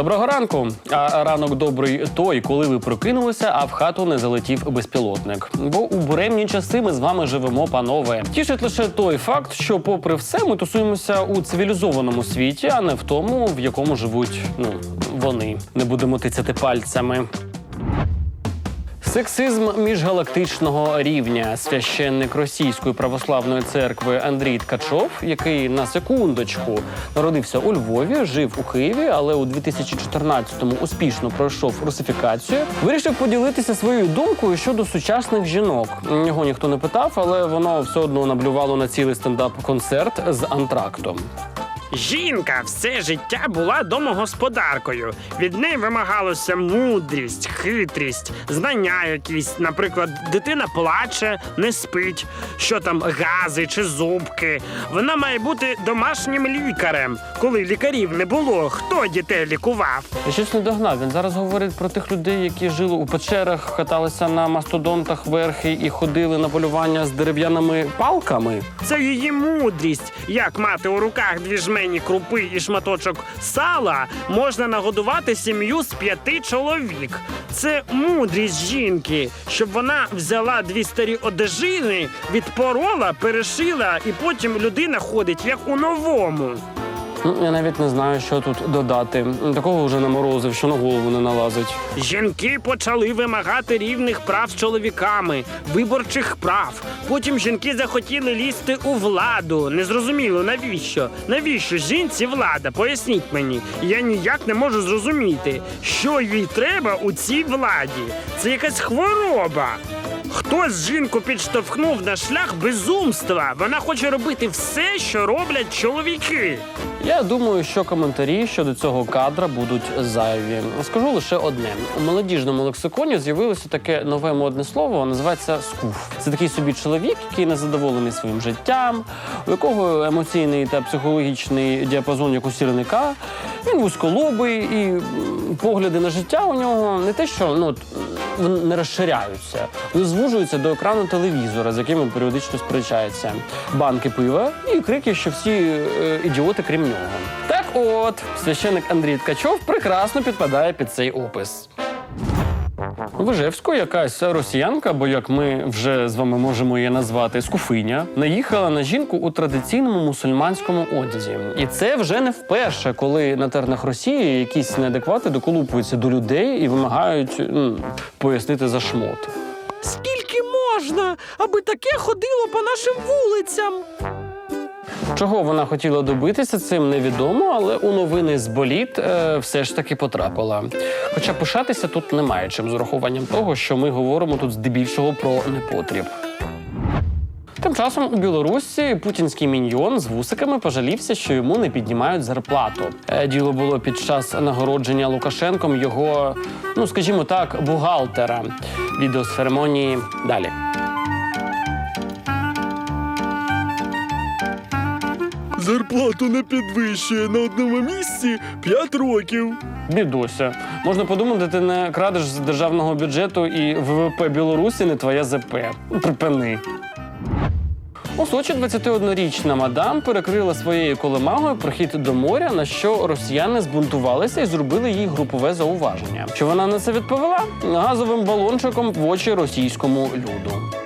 Доброго ранку. А ранок добрий той, коли ви прокинулися, а в хату не залетів безпілотник. Бо у буремні часи ми з вами живемо, панове. Тішить лише той факт, що, попри все, ми тусуємося у цивілізованому світі, а не в тому, в якому живуть ну вони. Не будемо тицяти пальцями. Сексизм міжгалактичного рівня. Священник Російської православної церкви Андрій Ткачов, який на секундочку народився у Львові, жив у Києві, але у 2014-му успішно пройшов русифікацію. Вирішив поділитися своєю думкою щодо сучасних жінок. Його ніхто не питав, але воно все одно наблювало на цілий стендап-концерт з антрактом. Жінка все життя була домогосподаркою. Від неї вимагалося мудрість, хитрість, знання якісь. Наприклад, дитина плаче, не спить, що там гази чи зубки. Вона має бути домашнім лікарем. Коли лікарів не було, хто дітей лікував? Я щось не догнав. Він зараз говорить про тих людей, які жили у печерах, каталися на мастодонтах верхи і ходили на полювання з дерев'яними палками. Це її мудрість. Як мати у руках дві жмені крупи і шматочок сала можна нагодувати сім'ю з п'яти чоловік. Це мудрість жінки, щоб вона взяла дві старі одежини, відпорола, перешила, і потім людина ходить як у новому. Ну, я навіть не знаю, що тут додати. Такого вже наморозив, що на голову не налазить. Жінки почали вимагати рівних прав з чоловіками, виборчих прав. Потім жінки захотіли лізти у владу. Незрозуміло, навіщо? Навіщо жінці влада? Поясніть мені. Я ніяк не можу зрозуміти, що їй треба у цій владі. Це якась хвороба. Хтось жінку підштовхнув на шлях безумства. Вона хоче робити все, що роблять чоловіки. Я думаю, що коментарі щодо цього кадра будуть зайві. Скажу лише одне: у молодіжному лексиконі з'явилося таке нове модне слово, називається скуф. Це такий собі чоловік, який незадоволений своїм життям, у якого емоційний та психологічний діапазон як у сірника. Він вузьколобий і погляди на життя у нього не те, що ну м, не розширяються, вони звужуються до екрану телевізора, з яким періодично сперечається. Банки пива і крики, що всі е, ідіоти, крім нього. Так от, священик Андрій Ткачов прекрасно підпадає під цей опис. Вижевську якась росіянка, бо як ми вже з вами можемо її назвати, скуфиня, наїхала на жінку у традиційному мусульманському одязі. І це вже не вперше, коли на тернах Росії якісь неадеквати доколупуються до людей і вимагають м, пояснити за шмот. Скільки можна, аби таке ходило по нашим вулицям? Чого вона хотіла добитися, цим невідомо, але у новини з боліт е, все ж таки потрапила. Хоча пишатися тут немає чим з урахуванням того, що ми говоримо тут здебільшого про непотріб. Тим часом у Білорусі путінський міньйон з вусиками пожалівся, що йому не піднімають зарплату. Е, Діло було під час нагородження Лукашенком його, ну скажімо так, бухгалтера. Відео з церемонії далі. Зарплату не підвищує на одному місці 5 років. Бідося. Можна подумати, ти не крадеш з державного бюджету і ВВП Білорусі не твоя ЗП. Припини. У Сочі 21-річна мадам перекрила своєю колемагою прохід до моря, на що росіяни збунтувалися і зробили їй групове зауваження. Що вона на це відповіла? Газовим балончиком в очі російському люду.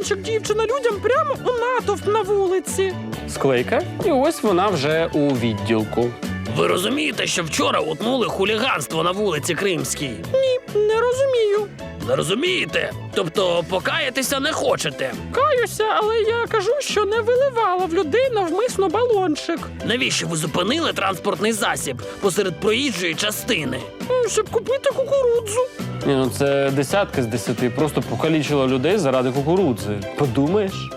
Балончик дівчина людям прямо у натовп на вулиці. Склейка, і ось вона вже у відділку. Ви розумієте, що вчора утнули хуліганство на вулиці Кримській? Ні, не розумію. Не розумієте? Тобто покаятися не хочете. Каюся, але я кажу, що не виливала в людей навмисно балончик, Навіщо ви зупинили транспортний засіб посеред проїжджої частини? Щоб купити кукурудзу. Ні, ну це десятки з десяти. Просто покалічила людей заради кукурудзи. Подумаєш?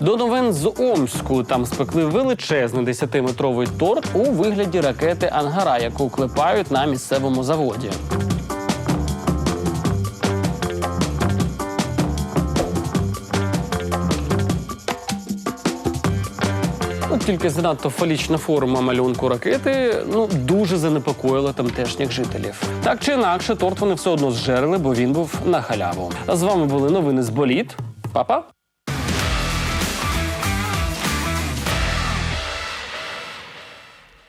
До новин з Омську там спекли величезний 10-метровий торт у вигляді ракети Ангара, яку клепають на місцевому заводі. От тільки занадто фалічна форма малюнку ракети ну дуже занепокоїла тамтешніх жителів. Так чи інакше, торт вони все одно зжерли, бо він був на халяву. А з вами були новини з боліт. Па-па!